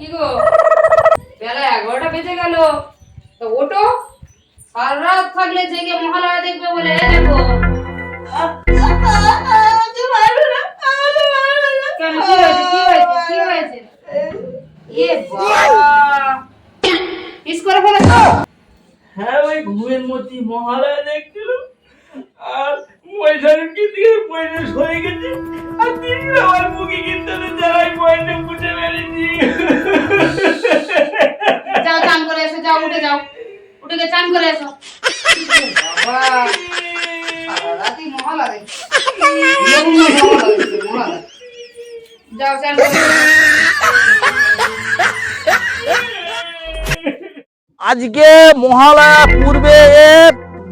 কি গো? বেলা এগারোটা বেজে গেল। তো ওটো সারা রাত থাকলে জেগে মহালয়া দেখবে বলে দেখো কি হয়েছে? কি কি এ মিস হ্যাঁ ওই ঘুমের মধ্যে মহালয়া দেখছিল। আর পয়সাকে দিয়ে পয়সা সরে গেছে। উঠে চান করে মহালয়া। যাও চান আজকে মহালয়া পূর্বে এ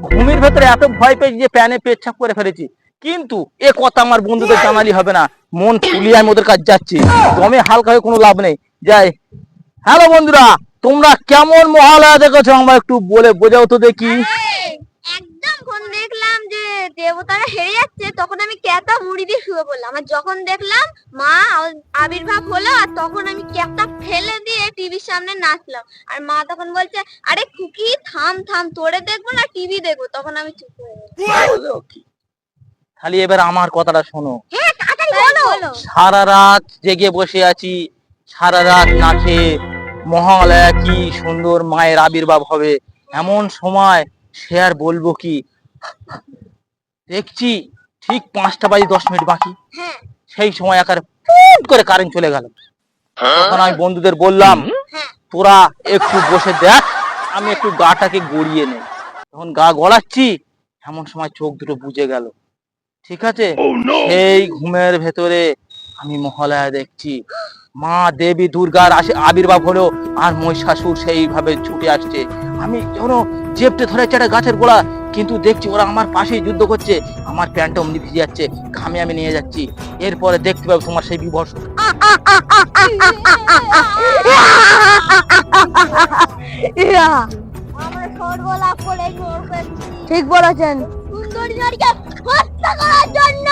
ঘুমের ভেতরে এত ভয় পেয়েছি যে প্যানে পেচ্ছাপ করে ফেলেছি। কিন্তু এ কথা আমার বন্ধুদের জানালি হবে না। মন ফুলিয়ে আমি ওদের কাছে যাচ্ছি। দমে হালকা হয়ে কোনো লাভ নেই। যাই। হ্যালো বন্ধুরা তোমরা কেমন মহালয়া দেখেছ আমার একটু বলে বোঝাও তো দেখি। একদম যখন দেখলাম যে দেবতারা হেরে যাচ্ছে তখন আমি মুড়ি দিয়ে শুয়ে পড়লাম। আর যখন দেখলাম মা আবির্ভাব হলো আর তখন আমি ফেলে দিয়ে টিভির সামনে নাচলাম। আর মা তখন বলছে আরে খুকি থাম থাম তোরে দেখব না টিভি দেখব। তখন আমি চুপ হয়ে গেলাম। খালি এবার আমার কথাটা শোনো। হ্যাঁ সারা রাত জেগে বসে আছি সারা রাত না খেয়ে মহালয়া কি সুন্দর মায়ের আবির্ভাব হবে? এমন সময় সে আর বলব কি? দেখছি ঠিক পাঁচটা বাজে দশ মিনিট বাকি। হ্যাঁ। সেই সময় একার ফুট করে কারেন্ট চলে গেল। তখন আমি বন্ধুদের বললাম হ্যাঁ। তোরা একটু বসে দেখ আমি একটু গাটাকে গড়িয়ে নেই। তখন গা গড়াচ্ছি এমন সময় চোখ দুটো বুঝে গেল। ঠিক আছে? সেই ঘুমের ভেতরে আমি মহালয়া দেখছি। মা দেবী দুর্গার আসে আবির্ভাব হলো আর মহিষাসুর সেইভাবে ছুটে আসছে। আমি যেন জেপটে ধরেছে একটা গাছের গোড়া কিন্তু দেখছি ওরা আমার পাশেই যুদ্ধ করছে। আমার প্যান্টটা অমনি ভিজে যাচ্ছে ঘামে আমি নিয়ে যাচ্ছি। এরপরে দেখতে পাবো তোমার সেই বিভর্ষ। ঠিক বলেছেন। সুন্দরী নারীকে হত্যা করার জন্য!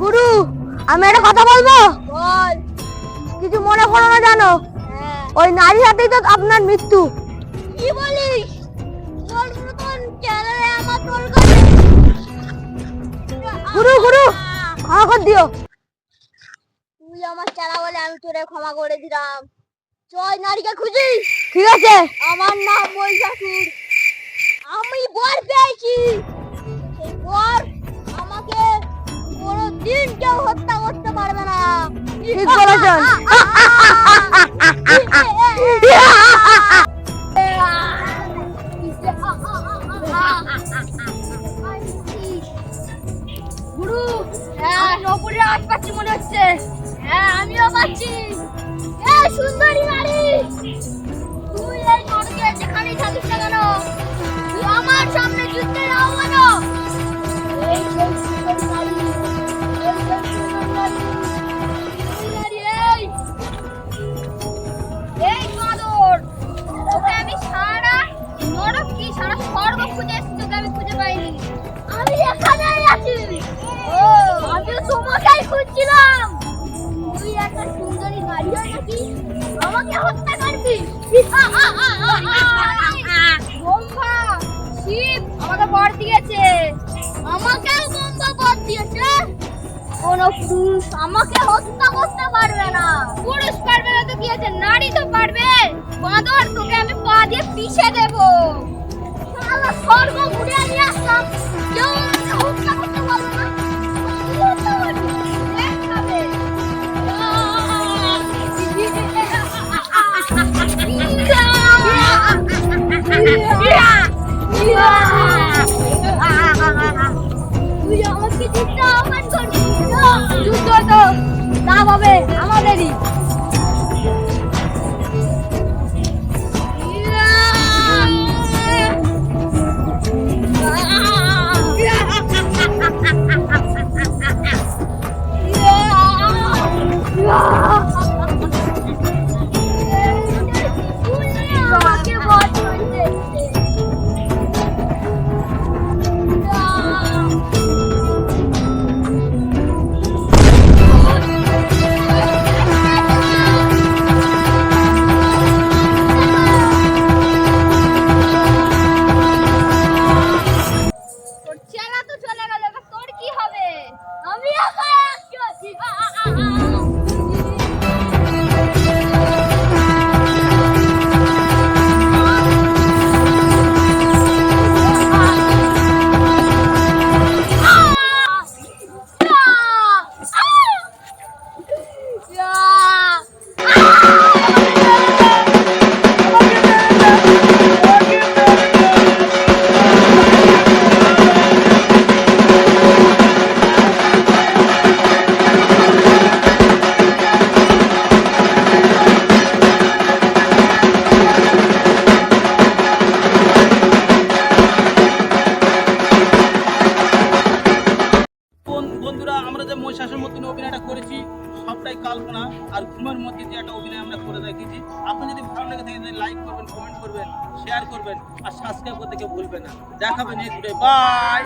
গুরু আমি একটা কথা বলব? বল। কিছু মনে করো না জানো? ওই নারী হাতেই তো আপনার মৃত্যু। কি বলিস? গুরু গুরু ক্ষমা করে দিও। তুই আমার চালা বলে আমি তোরে ক্ষমা করে দিলাম। জয় নারীকে খুঁজি। ঠিক আছে। আমার নাম মহিষাসুর। আমি বর পেয়েছি। ঠিক বলেছেন গুরু খুঁজছিলাম তুই একটা সুন্দরী নারী হয়ে নাকি? আমাকে হত্যা করবি? ব্রহ্মা শিব আমাকে বর দিয়েছে। আমাকেও ব্রহ্মা বর দিয়েছে? কোন পুরুষ আমাকে হত্যা করতে পারবে না। পুরুষ পারবে না তো কি আছে? নারী তো পারবে। বাঁদর, তোকে আমি পা দিয়ে পিষে দেব। ঘুরে নিয়ে আসলাম। যুদ্ধ তো হবে আমাদেরই 哎呀 সবটাই কল্পনা আর ঘুমের মধ্যে যে একটা অভিনয় আমরা করে রেখেছি আপনি যদি ভালো লেগে থাকে লাইক করবেন কমেন্ট করবেন শেয়ার করবেন, আর সাবস্ক্রাইব করতে কেউ ভুলবেন না। দেখাবেন এই বাই